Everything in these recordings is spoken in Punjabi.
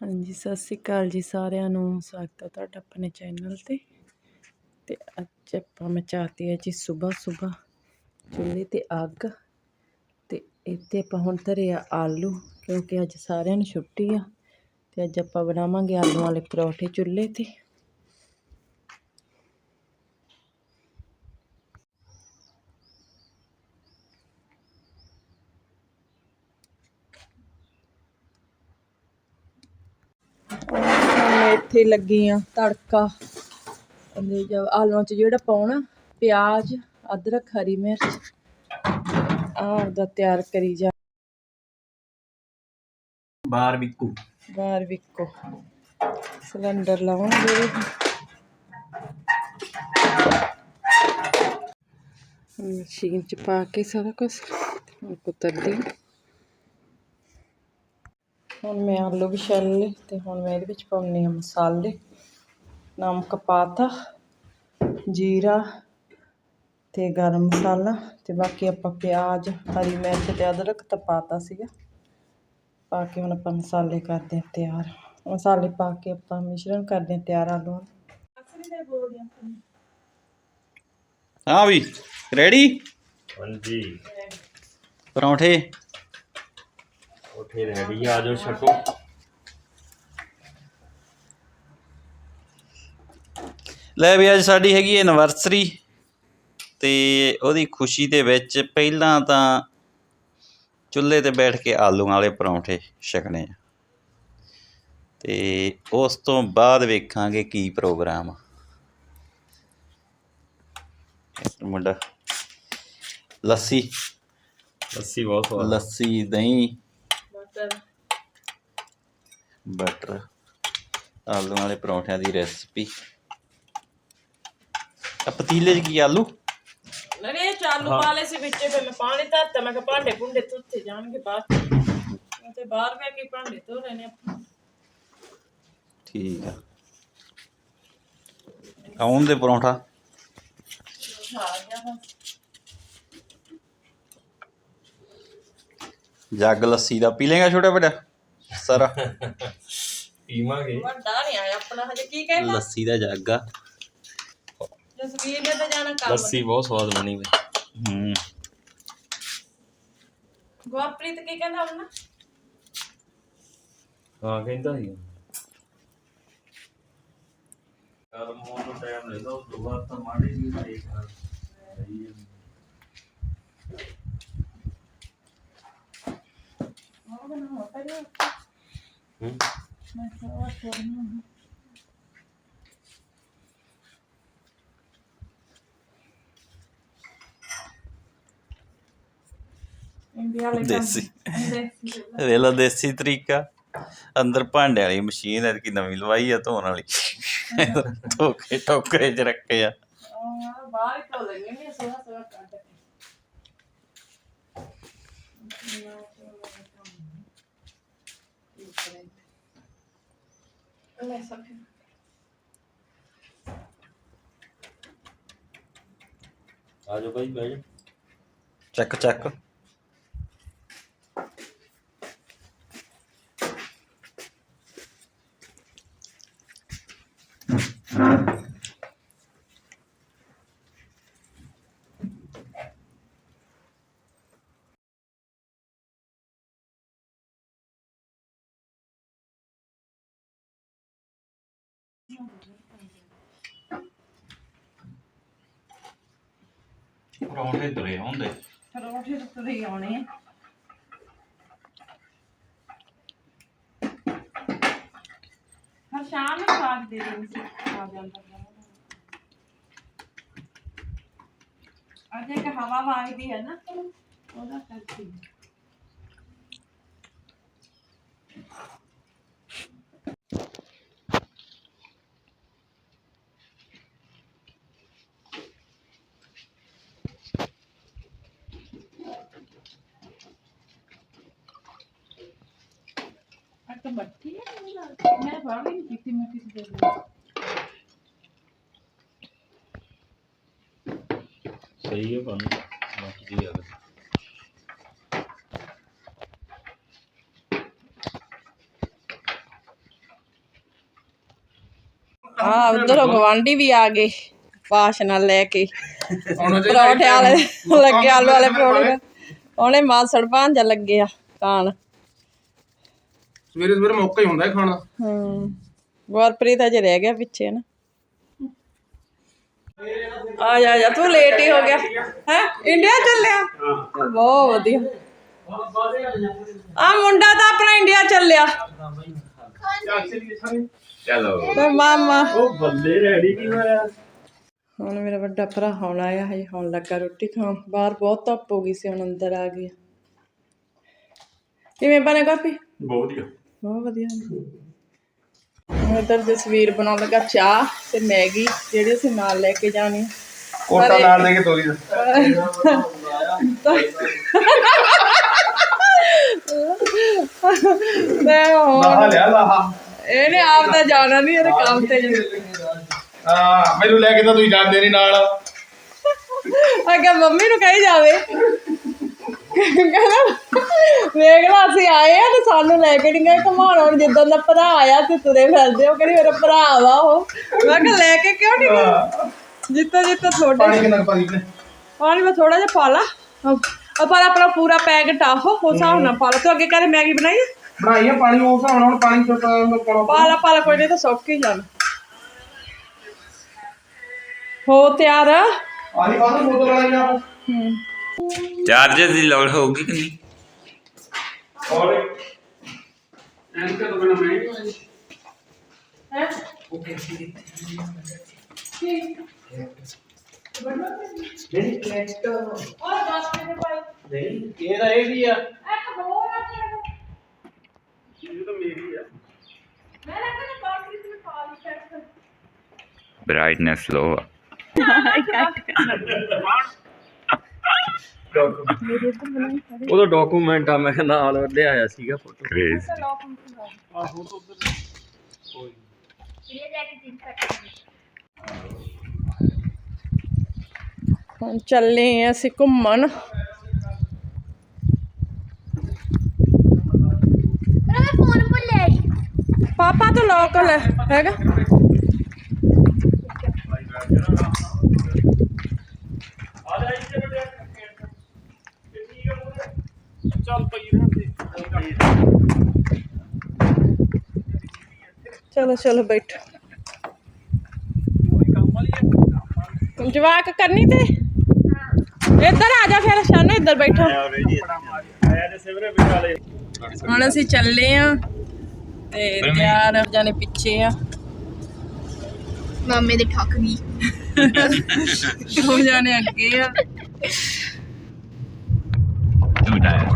ਹਾਂਜੀ, ਸਤਿ ਸ਼੍ਰੀ ਅਕਾਲ ਜੀ ਸਾਰਿਆਂ ਨੂੰ। ਸਵਾਗਤ ਹੈ ਤੁਹਾਡਾ ਆਪਣੇ ਚੈਨਲ ਤੇ। ਤੇ ਅੱਜ ਆਪਾਂ ਮਚਾਤੀ ਹੈ ਜੀ ਸਵੇਰ ਸਵੇਰ ਚੁੱਲ੍ਹੇ ਤੇ ਅੱਗ। ਤੇ ਇੱਥੇ ਆਪਾਂ ਹੁਣ ਧਰੇ ਆ ਆਲੂ, ਕਿਉਂਕਿ ਅੱਜ ਸਾਰਿਆਂ ਨੂੰ ਛੁੱਟੀ ਆ। ਤੇ ਅੱਜ ਆਪਾਂ ਬਣਾਵਾਂਗੇ ਆਲੂ ਵਾਲੇ ਪਰੌਠੇ ਚੁੱਲ੍ਹੇ ਤੇ ਮੈਂ ਇੱਥੇ ਲੱਗੀ ਆ ਤੜਕਾ ਆਲੂਆਂ 'ਚ ਜਿਹੜਾ ਪਾਉਣਾ ਪਿਆਜ਼ ਅਦਰਕ ਹਰੀ ਮਿਰਚ। ਆਹ ਦਾ ਤਿਆਰ ਕਰੀ ਜਾ। ਬਾਰ ਬਿੱਕੂ ਬਾਹਰ ਵਿਕੋ। ਸਿਲੰਡਰ ਲਾਉਣਗੇ ਮਸ਼ੀਨ 'ਚ ਪਾ ਕੇ ਸਾਰਾ ਕੁਝ ਹੁਣ ਕੁਤਰਦੀ ਹੁਣ ਮੈਂ ਆਲੂ ਵੀ ਛਿੱਲ ਲਏ ਤੇ ਹੁਣ ਮੈਂ ਇਹਦੇ ਵਿੱਚ ਪਾਉਣੀ ਆ ਮਸਾਲੇ ਨਮਕ ਪਾਤਾ ਜੀਰਾ ਤੇ ਗਰਮ ਮਸਾਲਾ ਤੇ ਬਾਕੀ ਆਪਾਂ ਪਿਆਜ਼ ਹਰੀ ਮਿਰਚ ਤੇ ਅਦਰਕ ਤਾਂ ਪਾਤਾ ਸੀਗਾ। ਪਾ ਕੇ ਹੁਣ ਆਪਾਂ ਮਸਾਲੇ ਕਰਦੇ ਹਾਂ ਤਿਆਰ। ਮਸਾਲੇ ਪਾ ਕੇ ਆਪਾਂ ਮਿਸ਼ਰਣ ਕਰਦੇ ਹਾਂ ਤਿਆਰ ਆਲੂਆਂ ਹਾਂ ਵੀ ਰੈਡੀ ਹਾਂਜੀ। ਪਰੌਂਠੇ? ਉੱਥੇ ਰੈਡੀ ਆ ਜਾਓ ਛਕੋ। ਲੈ ਵੀ ਅੱਜ ਸਾਡੀ ਹੈਗੀ ਐਨਵਰਸਰੀ ਤੇ ਉਹਦੀ ਖੁਸ਼ੀ ਦੇ ਵਿੱਚ ਪਹਿਲਾਂ ਤਾਂ ਚੁੱਲ੍ਹੇ ਤੇ ਬੈਠ ਕੇ ਆਲੂਆਂ ਵਾਲੇ ਪਰੌਂਠੇ ਛਕਣੇ ਆ। ਤੇ ਉਸ ਤੋਂ ਬਾਅਦ ਵੇਖਾਂਗੇ ਕੀ ਪ੍ਰੋਗਰਾਮ ਆ। ਮੁੰਡਾ ਲੱਸੀ। ਲੱਸੀ ਬਹੁਤ ਸਵਾਦ ਲੱਸੀ ਦਹੀਂ। ਬਟਰ ਆਲੂਆਂ ਵਾਲੇ ਪਰੌਂਠਿਆਂ ਦੀ ਰੈਸਪੀ ਆ ਪਤੀਲੇ 'ਚ ਕੀ ਆਲੂ? ਨਰੇ ਚਾਲੂ ਪਾ ਲਏ ਸੀ ਵਿੱਚ ਫਿਰ ਮੈਂ ਪਾਣੀ ਧਰਤਾ। ਮੈਂ ਕਿਹਾ ਭਾਂਡੇ ਭੁੰਡੇ ਧੁੱਤੇ ਜਾਣਗੇ ਬਾਅਦ ਚ। ਤੇ ਬਾਹਰ ਬੈ ਕੇ ਭਾਂਡੇ ਧੋ ਰਹੇ ਨੇ ਆਪਾਂ ਠੀਕ ਆ। ਆਉਣ ਦੇ ਪਰੌਂਠਾ। ਆ ਗਿਆ ਹੁਣ। ਜੱਗ ਲੱਸੀ ਦਾ। ਪੀ ਲੇਗਾ ਛੋਟਾ ਵੱਡਾ? ਸਾਰਾ। ਪੀਵਾਂਗੇ। ਵੱਡਾ ਨਹੀਂ ਆਇਆ ਆਪਣਾ ਹਜੇ ਕੀ ਕਹਿੰਦਾ ਲੱਸੀ ਦਾ ਜੱਗ ਆ। ਜਸਵੀਰ ਨੇ ਤਾਂ ਜਾਣਾ ਕੰਮ ਲੱਸੀ ਬਹੁਤ ਸਵਾਦ ਬਣੀ ਵੀ ਹੂੰ। ਗੁਰਪ੍ਰੀਤ ਕੀ ਕਹਿੰਦਾ ਹੁਣ ਨਾ ਹਾਂ ਕਹਿੰਦਾ ਸੀ। ਯਾਰ ਮੋਨ ਨੂੰ ਟਾਈਮ ਲੈਦਾ ਉਸ ਤੋਂ ਬਾਅਦ ਤਾਂ ਮਾੜੀ ਜੀ ਦੇਖ ਸਹੀ ਹੈ ਹੂੰ ਇੰਡੀਆ ਵਾਲੇ ਦੇਸੀ ਦੇਸੀ ਵੇਖ ਲਓ ਦੇਸੀ ਤਰੀਕਾ। ਅੰਦਰ ਭਾਂਡੇ ਵਾਲੀ ਮਸ਼ੀਨ ਹੈ ਕਿ ਨਵੀਂ ਲਵਾਈ ਆ ਧੋਣ ਵਾਲੀ। ਧੋਕੇ ਟੋਕਰੇ 'ਚ ਰੱਖੇ ਆ। ਬਾਹਰ ਹੀ ਧੋ ਲੈਣੀ ਨੇ ਸੋਹਣਾ ਸੋਹਣਾ ਕੱਢ ਕੇ। ਲੈ ਸਭ ਆ ਜਾਓ ਭਾਈ ਬਹਿ ਜਾਓ। ਚੱਕ ਚੱਕ। ਪਰੌਂਠੇ ਤੁਰੇ ਹੁੰਦੇ। ਪਰੌਂਠੇ ਤਾਂ ਹੀ ਆਉਣੇ ਆ। ਹਰ ਸ਼ਾਮ ਨੂੰ ਸਾਗ ਦੇ ਦੇਣੀ ਸੀ ਆ ਜਾਂਦਾ ਅੱਜ ਇੱਕ ਹਵਾ ਵਗਦੀ ਹੈ ਨਾ। ਉਹਦਾ ਕਰਕੇ ਅੱਜ ਤਾਂ ਮੱਠੀ ਹੈ ਮੈਨੂੰ ਲੱਗਦਾ। ਮੈਂ ਬਾਹਰ ਨਹੀਂ ਪੀਤੀ ਮੈਂ ਕਿਸੇ ਦੇ ਲਈ ਸਹੀ ਹੈ ਬਣ ਮੱਛੀ ਆ। ਗਈ ਆ ਉਧਰੋਂ ਗਵਾਂਢੀ ਵੀ ਆ ਗਏ ਭਾਸ਼ਣਾ ਲੈ ਕੇ। ਪਰੌਂਠੇ ਵਾਲੇ ਲੱਗੇ ਆਲੂ ਵਾਲੇ ਪਰੌਂਠੇ। ਉਹਨੇ ਮਾਸੜ ਭਾਂਜਾ ਲੱਗਿਆ ਕਾਣ ਸਵੇਰੇ ਸਵੇਰੇ ਮੌਕਾ ਹੀ ਹੁੰਦਾ ਹੈ ਖਾਣਾ ਹੂੰ। ਗੁਰਪ੍ਰੀਤ ਅਜੇ ਰਹਿ ਗਿਆ ਪਿੱਛੇ ਨਾ ਆ ਜਾ ਜਾ ਤੂੰ ਲੇਟ ਹੀ ਹੋ ਗਿਆ। ਹੈ? ਇੰਡੀਆ ਚੱਲਿਆ? ਬਹੁਤ ਵਧੀਆ। ਆ ਮੁੰਡਾ ਤਾਂ ਆਪਣਾ ਇੰਡੀਆ ਚੱਲਿਆ। ਚਲੋ। ਤੇ ਮਾਮਾ। ਉਹ ਬੰਦੇ ਰੈਡੀ ਨਹੀਂ ਹੋਇਆ? ਹੁਣ ਮੇਰਾ ਵੱਡਾ ਭਰਾ ਹੁਣ ਆਇਆ ਹੈ ਹੁਣ ਲੱਗਾ ਰੋਟੀ ਖਾਣ। ਬਾਹਰ ਬਹੁਤ ਧੁੱਪ ਹੋ ਗਈ ਸੀ ਹੁਣ ਅੰਦਰ ਆ ਗਿਆ। ਕਿਵੇਂ ਬਣੇ ਕਾਪੀ ਬਹੁਤ ਵਧੀਆ। ਬਹੁਤ ਵਧੀਆ। ਉਧਰ ਜਸਵੀਰ ਬਣਾਉਣ ਲੱਗਾ ਚਾਹ ਤੇ ਮੈਗੀ ਜਿਹੜੇ ਅਸੀਂ ਨਾਲ ਲੈ ਕੇ ਜਾਣੀ। ਕੋਟਾ ਨਾਲ ਦੇ ਕੇ ਤੋਰੀ ਹੁਣ ਲਾਹਾ ਲਿਆ ਲਾਹਾ। ਇਹਨੇ ਆਪ ਤਾਂ ਜਾਣਾ ਨਹੀਂ ਇਹਦੇ ਕੰਮ ਤੇ ਹਾਂ ਮੈਨੂੰ ਲੈ ਕੇ ਤਾਂ ਤੁਸੀਂ ਜਾਂਦੇ ਨਹੀਂ ਨਾਲ। ਅੱਗੇ ਮੰਮੀ ਨੂੰ ਕਹੀ ਜਾਵੇ। ਕਹਿੰਦਾ ਵੇਖ ਲਾ ਅਸੀਂ ਆਏ ਆ ਤੇ ਸਾਨੂੰ ਲੈ ਕੇ ਨਹੀਂ ਗਏ ਘੁਮਾਉਣ ਹੁਣ ਜਿੱਦਾਂ ਦਾ ਭਰਾ ਆਇਆ ਤੇ ਤੁਰੇ ਫਿਰਦੇ ਹੋ ਕਹਿੰਦੀ ਮੇਰਾ ਭਰਾ ਵਾ ਉਹ। ਮੈਂ ਕਿਹਾ ਲੈ ਕੇ ਕਿਉਂ ਨਹੀਂ ਗਏ? ਜਿੱਤਾ ਜਿੱਤਾ ਤੁਹਾਡੇ। ਪਾਣੀ ਕਿੰਨਾ ਕੁ ਪਾ ਨੇ ਪਾਣੀ ਮੈਂ ਥੋੜਾ ਜਿਹਾ ਪਾ ਲਾ। ਉਹ ਪਰ ਆਪਣਾ ਪੂਰਾ ਪੈਕ ਟਾਫ ਉਸ ਹਿਸਾਬ ਨਾਲ ਪਾ ਲਾ। ਤੂੰ ਅੱਗੇ ਕਹਿੰਦੇ ਮੈਗੀ ਬਣਾਈ ਆ? ਬਣਾਈ ਆ ਪਾਣੀ ਉਸ ਹਿਸਾਬ ਨਾਲ ਹੁਣ ਪਾਣੀ ਤੋਂ ਪਾਉਣਾ ਪਾ ਲਾ ਪਾ ਲਾ ਕੋਈ ਨਹੀਂ ਤਾਂ ਸੁੱਕ ਹੀ ਜਾਣਾ ਹੋ ਤਿਆਰ? ਆ ਪਾਣੀ ਪਾ ਦੋ ਬੋਤਲ ਵਾਲੀ ਨਾਲ। ਹੂੰ। ਚਾਰਜਰ ਦੀ ਲੋੜ ਹੋਊਗੀ ਕਿ ਨਹੀਂ? ਔਰ ਐਂਕਰ ਤੋਂ ਬਿਨਾ ਮੈਂ? ਹੈ? ਇਹ ਤਾਂ ਇਹ ਵੀ ਆ। ਬ੍ਰਾਈਟਨੈਸ ਲੋ ਉਹਦਾ ਡਾਕੂਮੈਂਟ ਆ ਮੈਂ ਨਾਲ ਲਿਆਇਆ ਸੀਗਾ ਫੋਟੋ ਕ੍ਰੇਜ਼ ਹੁਣ ਚੱਲੇ ਆ ਅਸੀਂ ਘੁੰਮਣ। ਪਾਪਾ ਤੋਂ ਲੋਕਲ ਹੈਗਾ? ਚਲੋ ਚਲੋ ਬੈਠੋ। ਜਵਾਕ ਕਰਨੀ ਤੇ? ਇੱਧਰ ਆ ਜਾ ਫਿਰ ਸ਼ਾਨੂ ਇੱਧਰ ਬੈਠੋ। ਹੁਣ ਅਸੀਂ ਚੱਲੇ ਆ ਤੇ ਤਿਆਰ ਜਾਣੇ ਪਿੱਛੇ ਆ। ਮਾਮੇ ਦੇ ਠੱਕ ਗਈ ਦੋ ਜਾਣੇ ਅੱਗੇ ਆ। ਤੂੰ ਟਾਇਰ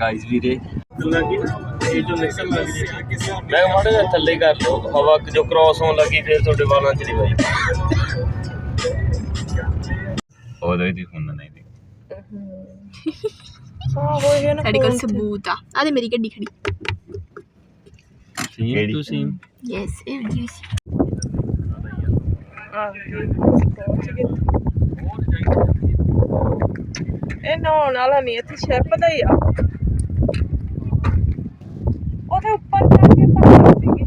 ਗਾਈਸ ਵੀਰੇ। ਮੈਂ ਮਾੜੇ ਜਿਹਾ ਥੱਲੇ ਕਰ ਲਓ ਹਵਾ ਜੋ ਕ੍ਰਾਸ ਹੋਣ ਲੱਗੀ ਫਿਰ ਤੁਹਾਡੇ ਵਾਲਾਂ ਚ ਨਹੀਂ ਬਾਈ ਉਹਦੇ ਦੀ ਹੁਣ ਨਹੀਂ ਦੀ ਸਾਡੇ ਕੋਲ ਸਬੂਤ ਆ। ਆ ਤੇ ਮੇਰੀ ਗੱਡੀ ਖੜੀ। ਕਿਹੜੀ? ਤੁਸੀਂ ਯੈਸ ਇਹ ਜੀ ਇਹ ਨਹਾਉਣ ਵਾਲਾ ਨਹੀਂ ਇੱਥੇ ਸ਼ੈਪ ਦਾ ਹੀ ਆ। ਉਹਦੇ ਉੱਪਰ ਜਾ ਕੇ ਪਹਾੜ ਸੀਗੇ।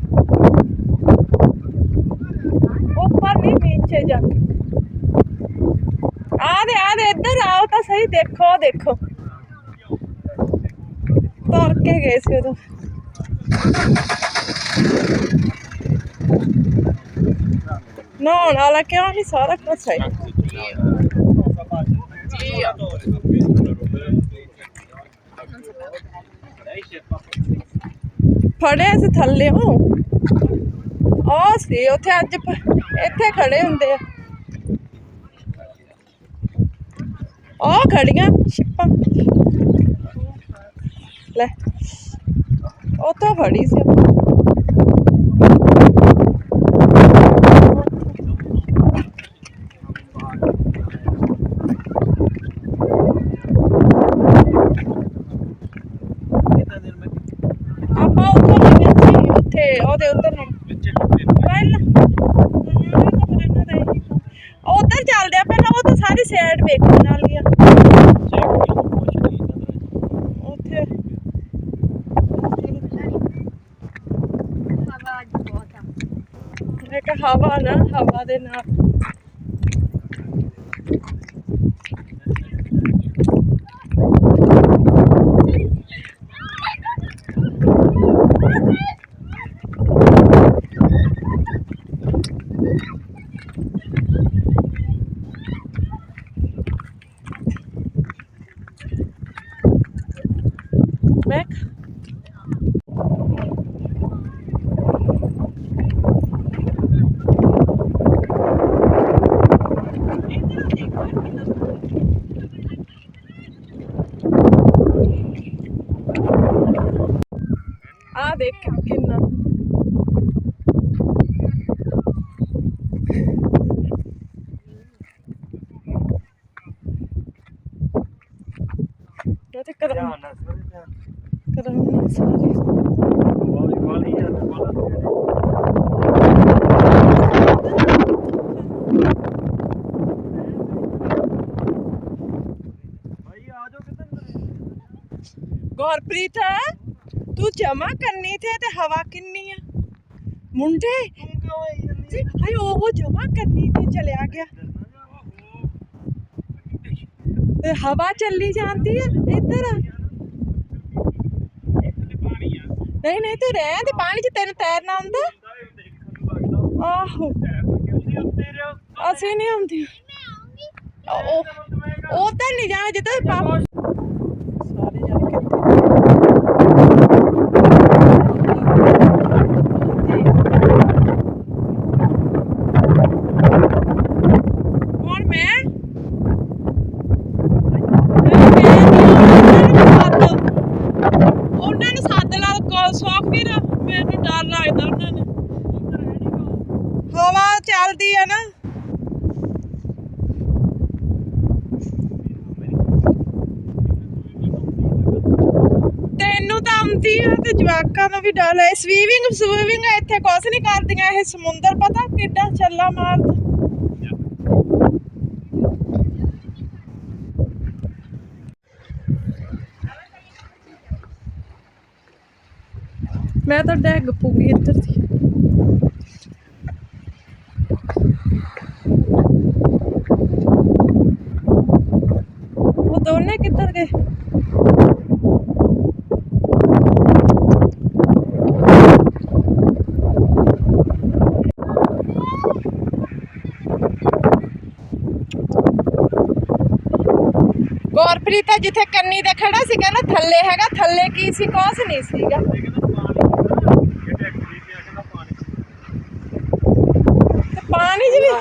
ਉੱਪਰ ਨਹੀਂ, ਨੀਚੇ ਜਾ ਕੇ। ਆ ਦੇ ਆ ਦੇ, ਇੱਧਰ ਆਓ ਤਾਂ ਸਹੀ, ਦੇਖੋ ਦੇਖੋ। ਤੁਰ ਕੇ ਗਏ ਸੀ ਉਦੋਂ। ਨਹਾਉਣ ਵਾਲਾ ਕਿਉਂ ਨਹੀਂ, ਸਾਰਾ ਕੁਝ ਹੈ ਫੜੇ ਸੀ ਥੱਲੇ ਉਹ। ਸੀ, ਉੱਥੇ ਅੱਜ ਇੱਥੇ ਖੜੇ ਹੁੰਦੇ ਆ। ਉਹ ਖੜੀਆਂ ਛਿੱਪਾਂ। ਲੈ, ਉੱਥੋਂ ਫੜੀ ਸੀ ਆਪਾਂ। ਆਪਾਂ ਉੱਥੋਂ ਲਈਆਂ ਸੀ ਉੱਥੇ ਉਹਦੇ ਉੱਧਰ ਨੂੰ ਪਹਿਲਾਂ ਉਧਰ ਚੱਲਦੇ ਆ ਪਹਿਲਾਂ ਉਹ ਤਾਂ ਸਾਰੀ ਸਾਈਡ ਵੇਖਣ ਵਾਲੀ ਆ ਉੱਥੇ ਹਵਾ ਅੱਜ ਬਹੁਤ ਆ ਇੱਕ ਹਵਾ ਦੇ ਨਾਲ ਮੈਂ ਆ ਦੇਖ ਕਿੰਨਾ ਇਹ ਤੇ ਕਰਮ ਕਰਮ ਨੇ ਸਾਰੇ ਗੁਰਪ੍ਰੀਤ ਤੂੰ ਜਮਾ ਕਰਨੀ ਤੇ ਤੇ ਹਵਾ ਕਿੰਨੀ ਆ? ਮੁੰਡੇ? ਹਾਏ ਉਹ ਜਮਾ ਕਰਨੀ ਤੇ ਚਲਿਆ ਗਿਆ। ਤੇ ਹਵਾ ਚੱਲੀ ਜਾਂਦੀ ਆ ਇੱਧਰ? ਨਹੀਂ ਨਹੀਂ ਤੂੰ ਰਹਿ ਤੇ ਪਾਣੀ 'ਚ ਤੈਨੂੰ ਤੈਰਨਾ ਆਉਂਦਾ? ਆਹੋ। ਅਸੀਂ ਨਹੀਂ ਆਉਂਦੀ। ਉਹ ਉਹ ਤਾਂ ਨਹੀਂ ਜਾਣਾ ਜਿੱਦਾਂ ਪਾਪਾ ਸਾਰੇ ਜਾਣੇ ਕਿੱਥੇ ਕੌਣ ਮੈਂ ਉਹਨਾਂ ਨੂੰ ਸੱਦ ਲਾ ਕੋ ਸੌਖ ਵੀਰ ਮੈਨੂੰ ਡਰ ਲੱਗਦਾ ਉਹਨਾਂ ਨੇ ਹਵਾ ਚੱਲਦੀ ਆ ਨਾ ਤੈਨੂੰ ਤਾਂ ਆਉਂਦੀ ਆ ਤੇ ਜਵਾਕਾਂ ਨੂੰ ਵੀ ਡਰ ਹੈ ਸਵੀਮਿੰਗ ਇੱਥੇ ਕੁਛ ਨਹੀਂ ਕਰਦੀਆਂ ਇਹ ਸਮੁੰਦਰ, ਪਤਾ ਕਿੱਡਾ ਚੱਲਾ ਮਾਰਦਾ ਮੈਂ ਤਾਂ ਡੈਗ ਪੂਗੀ ਇੱਧਰ ਦੀ ਉਹ ਦੋਨੇ ਕਿੱਧਰ ਗਏ ਗੁਰਪ੍ਰੀਤ ਤਾਂ ਜਿੱਥੇ ਕੰਨੀ ਤੇ ਖੜਾ ਸੀ ਕਹਿੰਦਾ ਥੱਲੇ ਹੈਗਾ ਥੱਲੇ ਕੀ ਸੀ ਕੁਛ ਨਹੀਂ ਸੀਗਾ। ਤੇ ਪਾਣੀ ਜੀ ਵੀ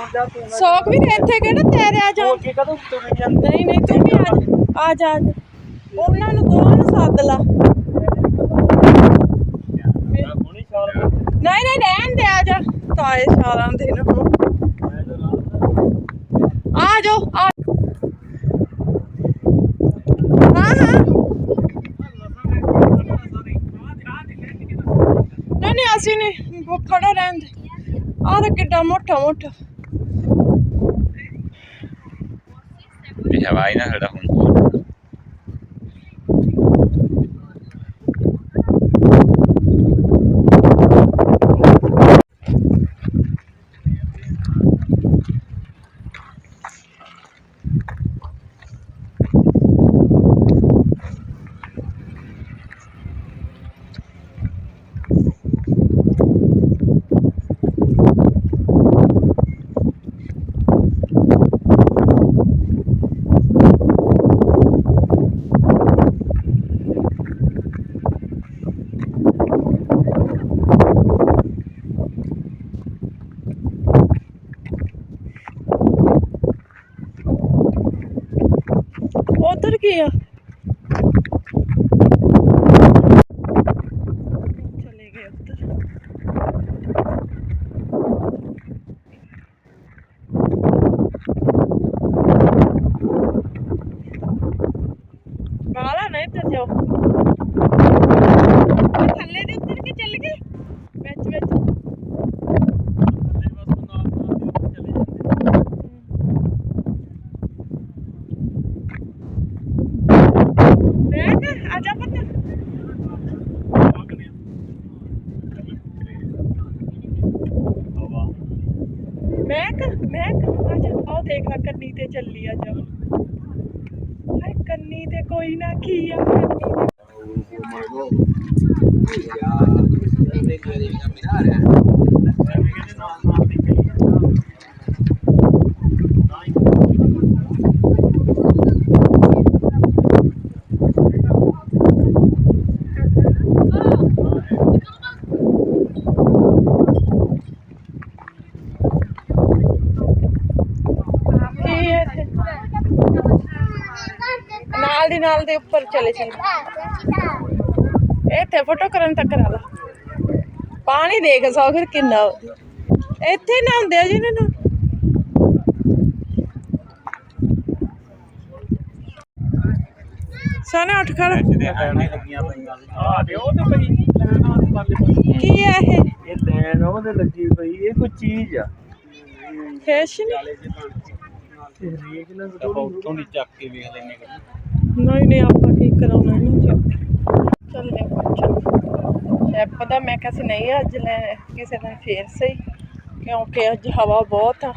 ਸੌਕ ਵੀ ਤੇ ਇੱਥੇ ਕਿਹੜਾ ਤੈਰਿਆ ਜਾ ਨਹੀਂ ਨਹੀਂ ਤੂੰ ਵੀ ਆ ਜਾ। ਆ ਜਾ ਆ ਜਾ। ਉਹਨਾਂ ਨੂੰ ਦੋਵਾਂ ਨੂੰ ਸੱਦ ਲਾ? ਨਹੀਂ ਨਹੀਂ ਰਹਿਣ ਦੇ ਆ ਜਾ। ਤਾਏ ਸਾਲਾਂ ਦੇ ਨਾ। ਹੁਣ ਆ ਜਾਓ ਆ ਹਾਂ ਹਾਂ ਨਹੀਂ ਨਹੀਂ ਅਸੀਂ ਨਹੀਂ ਉਹ ਖੜਾ ਰਹਿਣ ਦੇ ਆਹ ਤਾਂ ਕਿੱਡਾ ਮੋਟਾ ਮੋਟਾ ਇਹ ਹਵਾਈ ਨਾ ਖੜਾ ਹੁਣ ਉਧਰ ਕੀ ਆ ਚਲੇ ਗਏ ਉੱਧਰ ਬਾਲਾ ਨਹੀਂ ਤੇ ਜਾਓ ਉਹ ਥੱਲੇ ਦੇ ਉੱਤਰ ਕੇ ਚੱਲ ਗਏ ਵਿੱਚ ਵਿੱਚ ਮੈਂ ਆਹ ਦੇਖ ਲੈ ਕੰਨੀ ਤੇ ਚੱਲੀ ਆ ਜਾ। ਹਾਏ ਕੰਨੀ ਤੇ ਕੋਈ ਨਾ ਕੀ ਆ ਕੰਨੀ ਤੇ ਕੀ ਹੈ ਇੱਥੇ? ਨਾਲ ਦੀ ਨਾਲ ਉੱਪਰ ਚਲੇ ਚੱਲ। ਇੱਥੇ ਫੋਟੋ ਕਰਨ ਤੱਕ ਕਰਾ ਲਾ। ਪਾਣੀ ਦੇਖ ਸੌ ਫਿਰ ਕਿੰਨਾ। ਇੱਥੇ ਨਾ ਹੁੰਦੇ ਆ ਜਿਹਨਾਂ ਨੂੰ। ਸੋਨਾ ਉੱਠ ਖੜ ਆ ਦੇ ਉਹ ਤੇ ਪਈ ਕੀ ਹੈ ਇਹ? ਇਹ ਲੈਣ ਉਹਦੇ ਲੱਗੀ ਪਈ ਇਹ ਕੋਈ ਚੀਜ਼ ਆ। ਫੈਸ਼ਨ ਆਪਾਂ ਉੱਥੋਂ ਦੀ ਚੱਕ ਕੇ ਵੇਖ ਲੈਨੇ ਨਹੀਂ ਨਹੀਂ ਆਪਾਂ ਠੀਕ ਕਰਾਉਣਾ ਇਹਨੂੰ ਚੱਕ ਚੱਲਨੇ ਸ਼ੈਪ ਦਾ ਮੈਂ ਕਿਹਾ ਸੀ, ਨਹੀਂ, ਅੱਜ ਲੈ ਕਿਸੇ ਦਿਨ ਫੇਰ ਸਹੀ, ਕਿਉਂਕਿ ਅੱਜ ਹਵਾ ਬਹੁਤ ਆ।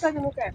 consegue, não quer?